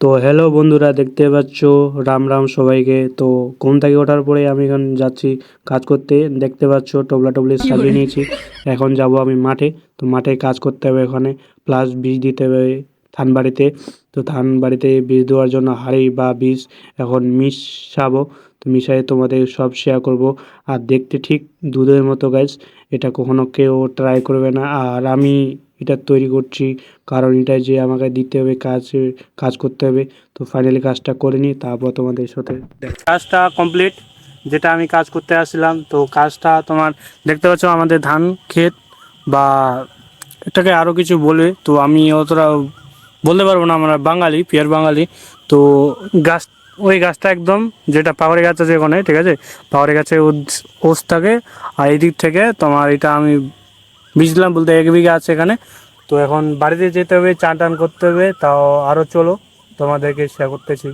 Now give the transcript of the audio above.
তো হ্যালো বন্ধুরা, দেখতে পাচ্ছ? রাম রাম সবাইকে। তো ঘুম থেকে ওঠার পরে আমি এখন যাচ্ছি কাজ করতে। দেখতে পাচ্ছ, টবলা টবলি সাজিয়ে নিয়েছি। এখন যাব আমি মাঠে। তো মাঠে কাজ করতে হবে ওখানে প্লাস বীজ দিতে হবে ধান বাড়িতে তো ধান বাড়িতে বীজ দেওয়ার জন্য হাঁড়ি বা বীজ এখন মিশাবো। তো মিশাই তোমাদের সব শেয়ার করব। আর দেখতে ঠিক দুধের মতো গাছ এটা কখনো কেউ ট্রাই করবে না। আর আমি এটা তৈরি করছি। কারণ এটা যে আমাকে দিতে হবে কাজ কাজ করতে হবে। তো ফাইনালি কাজটা করে নিই তারপর তোমাদের সাথে কাজটা কমপ্লিট যেটা আমি কাজ করতে আসছিলাম। তো কাজটা তোমার দেখতে পাচ্ছ আমাদের ধান ক্ষেত বা এটাকে আরও কিছু বলে। তো আমি অতটা বলতে পারব না, আমরা বাঙালি পিয়ার বাঙালি। তো গাছ, ওই গাছটা একদম যেটা পাহাড়ি গাছ আছে ওখানে, ঠিক আছে? পাহাড়ি গাছে ওস থাকে আর এই দিক থেকে তোমার এটা আমি বুঝলাম, বলতে এক বিঘা আছে এখানে। তো এখন বাড়িতে যেতে হবে, চান টান করতে হবে, তাও আরও চলো, তোমাদেরকে শেয়ার করতেছি।